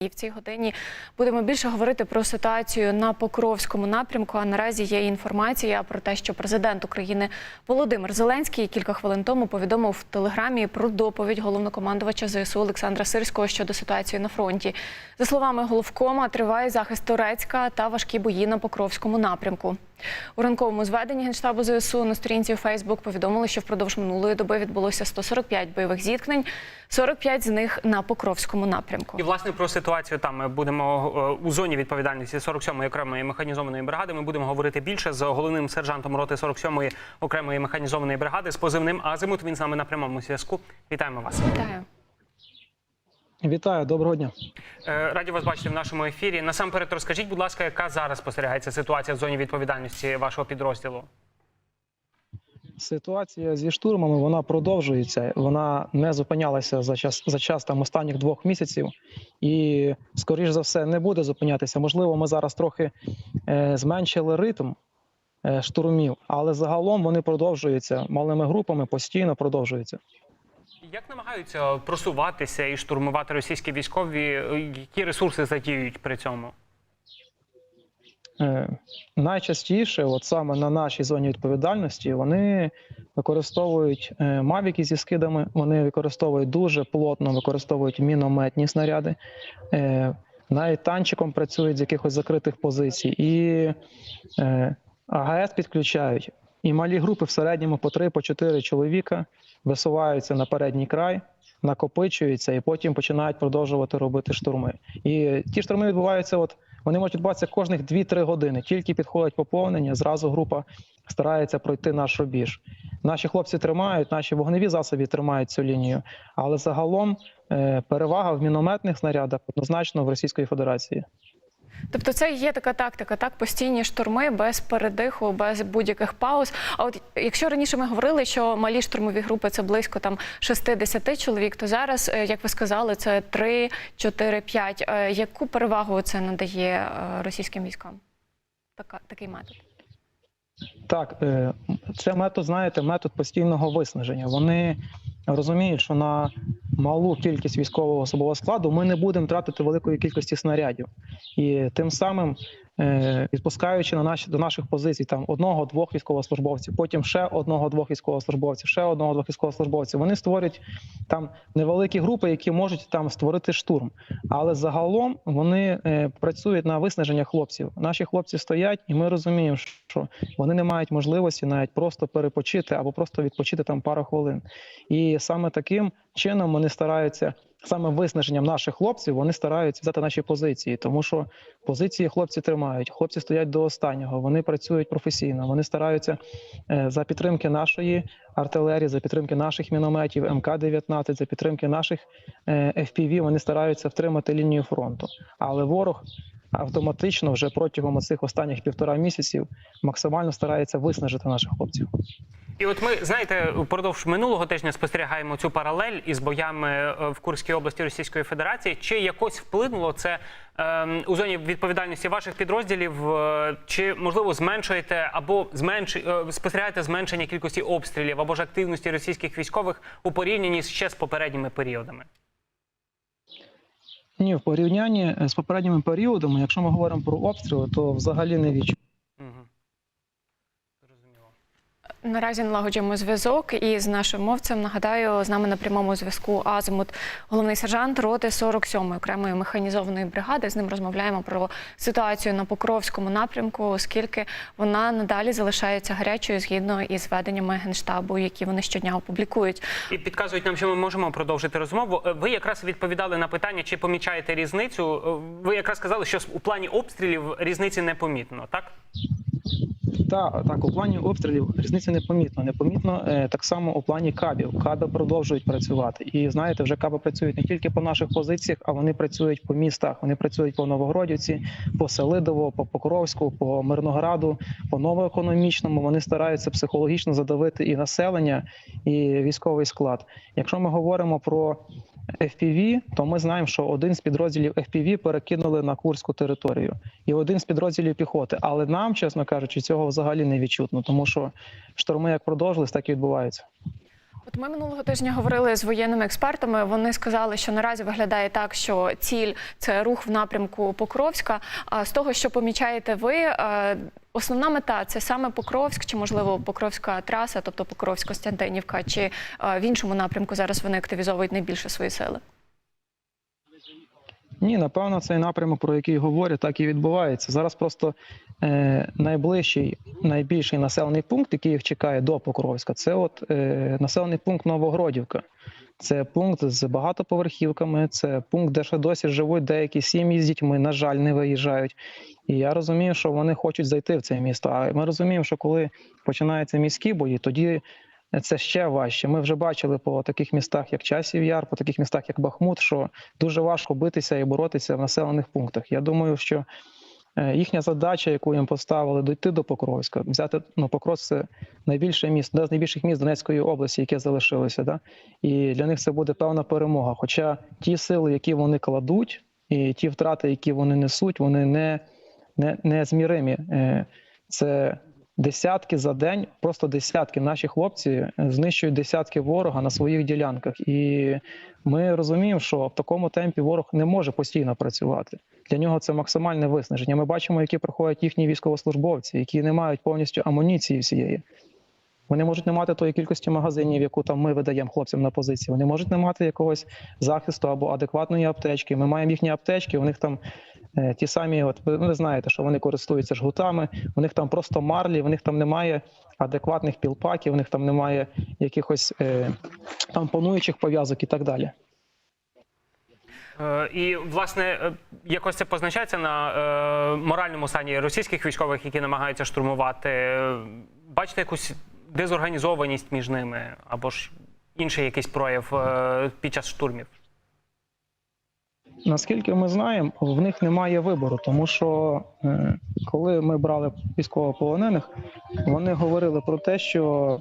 І в цій годині будемо більше говорити про ситуацію на Покровському напрямку. А наразі є інформація про те, що президент України Володимир Зеленський кілька хвилин тому повідомив в телеграмі про доповідь головнокомандувача ЗСУ Олександра Сирського щодо ситуації на фронті. За словами головкома, триває захист Турецька та важкі бої на Покровському напрямку. У ранковому зведенні генштабу ЗСУ на сторінці у Фейсбук повідомили, що впродовж минулої доби відбулося 145 бойових зіткнень, 45 з них на Покровському напрямку. І власне про ситуацію там ми будемо е, у зоні відповідальності 47-ї окремої механізованої бригади. Ми будемо говорити більше з головним сержантом роти 47-ї окремої механізованої бригади з позивним Азимут. Він з нами на прямому зв'язку. Вітаємо вас. Вітаю. Вітаю, доброго дня. Е, Раді вас бачити в нашому ефірі. Насамперед, розкажіть, будь ласка, яка зараз спостерігається ситуація в зоні відповідальності вашого підрозділу? Ситуація зі штурмами вона продовжується. Вона не зупинялася за час за час там останніх двох місяців, і скоріш за все не буде зупинятися. Можливо, ми зараз трохи е, зменшили ритм е, штурмів, але загалом вони продовжуються малими групами, постійно продовжуються. Як намагаються просуватися і штурмувати російські військові? Е, Які ресурси задіють при цьому? Е, Найчастіше, от саме на нашій зоні відповідальності, вони використовують е, мавіки зі скидами, вони використовують дуже плотно, використовують мінометні снаряди, е, навіть танчиком працюють з якихось закритих позицій, і АГС підключають. І малі групи в середньому по 3-4 чоловіка висуваються на передній край, накопичуються і потім починають продовжувати робити штурми. І ті штурми відбуваються, от вони можуть відбуватися кожних 2-3 години. Тільки підходить поповнення, зразу група старається пройти наш рубіж. Наші хлопці тримають, наші вогневі засоби тримають цю лінію, але загалом е, перевага в мінометних снарядах однозначно в Російської Федерації. Тобто, це є така тактика, так постійні штурми без передиху, без будь-яких пауз. А от якщо раніше ми говорили, що малі штурмові групи це близько там 60 чоловік, то зараз, е, як ви сказали, це 3, 4, 5. Е, Яку перевагу це надає е, російським військам? Така такий метод. Так, е, це метод, знаєте, метод постійного виснаження. Вони розуміють, що на малу кількість військового особового складу ми не будемо тратити великої кількості снарядів, і тим самим відпускаючи на наші до наших позицій там одного-двох військовослужбовців, потім ще одного-двох військовослужбовців, ще одного-двох військовослужбовців. Вони створюють там невеликі групи, які можуть там створити штурм. Але загалом вони е, працюють на виснаження хлопців. Наші хлопці стоять, і ми розуміємо, що вони не мають можливості навіть просто перепочити або просто відпочити там пару хвилин. І саме таким чином вони стараються. Саме виснаженням наших хлопців вони стараються взяти наші позиції, тому що позиції хлопці тримають. Хлопці стоять до останнього. Вони працюють професійно. Вони стараються е, за підтримки нашої артилерії, за підтримки наших мінометів, МК-19, за підтримки наших е, FPV, Вони стараються втримати лінію фронту. Але ворог автоматично вже протягом цих останніх півтора місяців максимально старається виснажити наших хлопців. І от ми знаєте, впродовж минулого тижня спостерігаємо цю паралель із боями е, в Курській області Російської Федерації. Чи якось вплинуло це е, у зоні відповідальності ваших підрозділів? Е, чи можливо зменшуєте або зменш... е, спостерігаєте зменшення кількості обстрілів або ж активності російських військових у порівнянні ще з попередніми періодами? Ні, в порівнянні з попередніми періодами, якщо ми говоримо про обстріли, то взагалі не відчуття. Угу. Наразі налагоджуємо зв'язок із нашим мовцем. Нагадаю, з нами на прямому зв'язку Азимут, головний сержант роти 47-ї окремої механізованої бригади. З ним розмовляємо про ситуацію на Покровському напрямку, оскільки вона надалі залишається гарячою згідно із веденнями генштабу, які вони щодня опублікують. І підказують нам, що ми можемо продовжити розмову. Е, Ви якраз відповідали на питання, чи помічаєте різницю. Е, Ви якраз сказали, що у плані обстрілів різниці не помітно, так? Та так, у плані обстрілів різниці непомітно. Непомітно е, так само у плані кабів. Каби продовжують працювати. І знаєте, вже каби працюють не тільки по наших позиціях, а вони працюють по містах. Вони працюють по Новогродівці, по Селидово, по Покровську, по Мирнограду, по новоекономічному. Вони стараються психологічно задавити і населення, і військовий склад. Якщо ми говоримо про FPV, то ми знаємо, що один з підрозділів FPV перекинули на курську територію, і один з підрозділів піхоти. Але нам, чесно кажучи, цього взагалі не відчутно, тому що штурми як продовжились, так і відбуваються. От ми минулого тижня говорили з воєнними експертами. Вони сказали, що наразі виглядає так, що ціль це рух в напрямку Покровська. А з того, що помічаєте ви, е, основна мета це саме Покровськ, чи можливо Покровська траса, тобто Покровськ-Костянтинівка, чи е, в іншому напрямку зараз вони активізовують найбільше свої сили. Ні, напевно, цей напрямок, про який говорять, так і відбувається. Зараз просто е, найближчий, найбільший населений пункт, який їх чекає до Покровська, це от е, населений пункт Новогродівка. Це пункт з багатоповерхівками, це пункт, де ще досі живуть деякі сім'ї з дітьми, на жаль, не виїжджають. І я розумію, що вони хочуть зайти в це місто. А ми розуміємо, що коли починаються міські бої, тоді це ще важче. Ми вже бачили по таких містах, як Часів Яр, по таких містах, як Бахмут, що дуже важко битися і боротися в населених пунктах. Я думаю, що е, їхня задача, яку їм поставили, дойти до Покровська, взяти ну, Покровськ це найбільше місто, одне з найбільших міст Донецької області, яке залишилося. Да? І для них це буде певна перемога. Хоча ті сили, які вони кладуть, і ті втрати, які вони несуть, вони не, не, не зміримі. Е, Це десятки за день, просто десятки. Наші хлопці е, знищують десятки ворога на своїх ділянках. І ми розуміємо, що в такому темпі ворог не може постійно працювати. Для нього це максимальне виснаження. Ми бачимо, які проходять їхні військовослужбовці, які не мають повністю амуніції всієї. Вони можуть не мати тої кількості магазинів, яку там ми видаємо хлопцям на позиції. Вони можуть не мати якогось захисту або адекватної аптечки. Ми маємо їхні аптечки, у них там ті самі, от ви, ви знаєте, що вони користуються жгутами, у них там просто марлі, у них там немає адекватних пілпаків, у них там немає якихось е, там пануючих пов'язок і так далі. Е, І власне е, якось це позначається на е, моральному стані російських військових, які намагаються штурмувати. Е, Бачите якусь дезорганізованість між ними або ж інший якийсь прояв е, під час штурмів. Наскільки ми знаємо, в них немає вибору, тому що е, коли ми брали військовополонених, вони говорили про те, що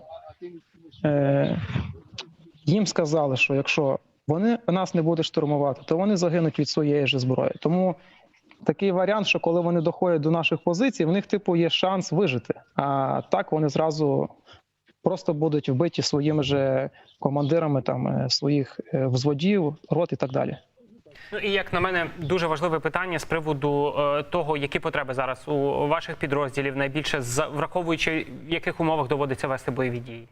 е, їм сказали, що якщо вони нас не будуть штурмувати, то вони загинуть від своєї ж зброї. Тому такий варіант, що коли вони доходять до наших позицій, в них типу є шанс вижити. А так вони зразу просто будуть вбиті своїми же командирами там е, своїх взводів, рот і так далі. Ну і як на мене, дуже важливе питання з приводу е, того, які потреби зараз у ваших підрозділів найбільше за- враховуючи в яких умовах доводиться вести бойові дії.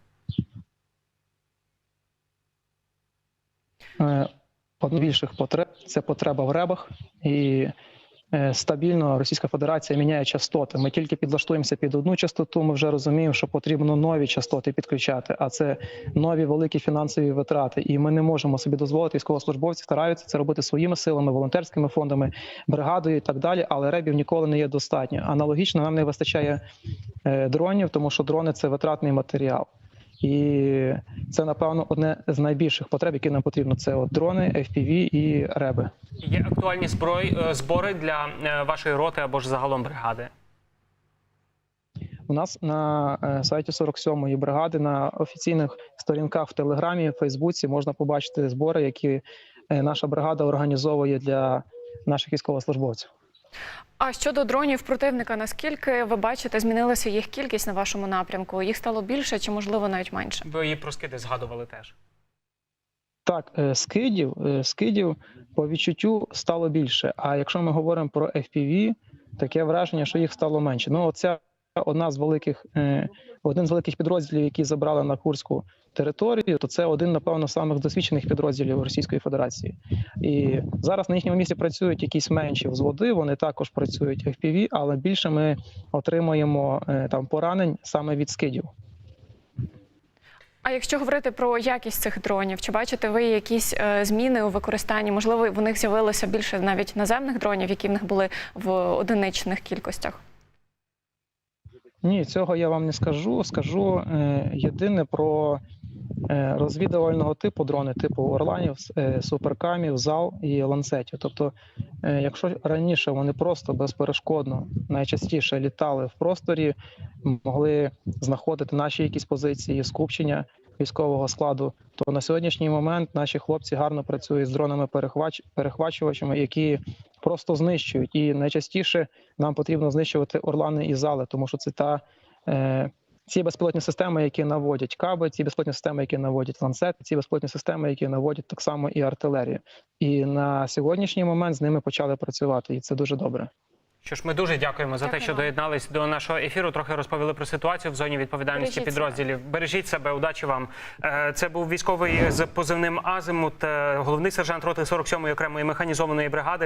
Е, Одна більших потреб це потреба в ребах, і стабільно Російська Федерація міняє частоти. Ми тільки підлаштуємося під одну частоту. Ми вже розуміємо, що потрібно нові частоти підключати, а це нові великі фінансові витрати. І ми не можемо собі дозволити. Військовослужбовці стараються це робити своїми силами, волонтерськими фондами, бригадою і так далі. Але ребів ніколи не є достатньо. Аналогічно нам не вистачає е, дронів, тому що дрони це витратний матеріал. І це напевно одне з найбільших потреб, які нам потрібно. Це от дрони, FPV і реби. Є актуальні зброї е, збори для е, вашої роти або ж загалом бригади. У нас на е, сайті 47-ї бригади на офіційних сторінках в Телеграмі, Фейсбуці можна побачити збори, які наша бригада організовує для наших військовослужбовців. А щодо дронів противника, наскільки ви бачите, змінилася їх кількість на вашому напрямку? Їх стало більше чи можливо навіть менше? Ви її про скиди згадували теж. Так, е, скидів, е, скидів по відчуттю стало більше. А якщо ми говоримо про FPV, таке враження, що їх стало менше. Ну, оця одна з великих, е, один з великих підрозділів, які забрали на Курську територію, то це один, напевно, з самих досвідчених підрозділів Російської Федерації. І зараз на їхньому місці працюють якісь менші взводи. Вони також працюють FPV, але більше ми отримуємо е, там поранень саме від скидів. А якщо говорити про якість цих дронів, чи бачите ви якісь е, зміни у використанні? Можливо, в них з'явилося більше навіть наземних дронів, які в них були в одиничних кількостях? Ні, цього я вам не скажу. Скажу е, єдине про е, розвідувального типу дрони, типу Орланів, е, суперкамів, зал і ланцетів. Тобто, е, якщо раніше вони просто безперешкодно найчастіше літали в просторі, могли знаходити наші якісь позиції, скупчення військового складу, то на сьогоднішній момент наші хлопці гарно працюють з дронами перехвач... перехвачувачами, які просто знищують. І найчастіше нам потрібно знищувати орлани і зали, тому що це та е, ці безпілотні системи, які наводять каби, ці безпілотні системи, які наводять ланцети, ці безпілотні системи, які наводять так само і артилерію. І на сьогоднішній момент з ними почали працювати, і це дуже добре. Що ж, ми дуже дякуємо за те, що доєднались до нашого ефіру. Трохи розповіли про ситуацію в зоні відповідальності Бережіть підрозділів. Бережіть себе, удачі вам. Е, Це був військовий з позивним Азимут, е, головний сержант роти 47-ї окремої механізованої бригади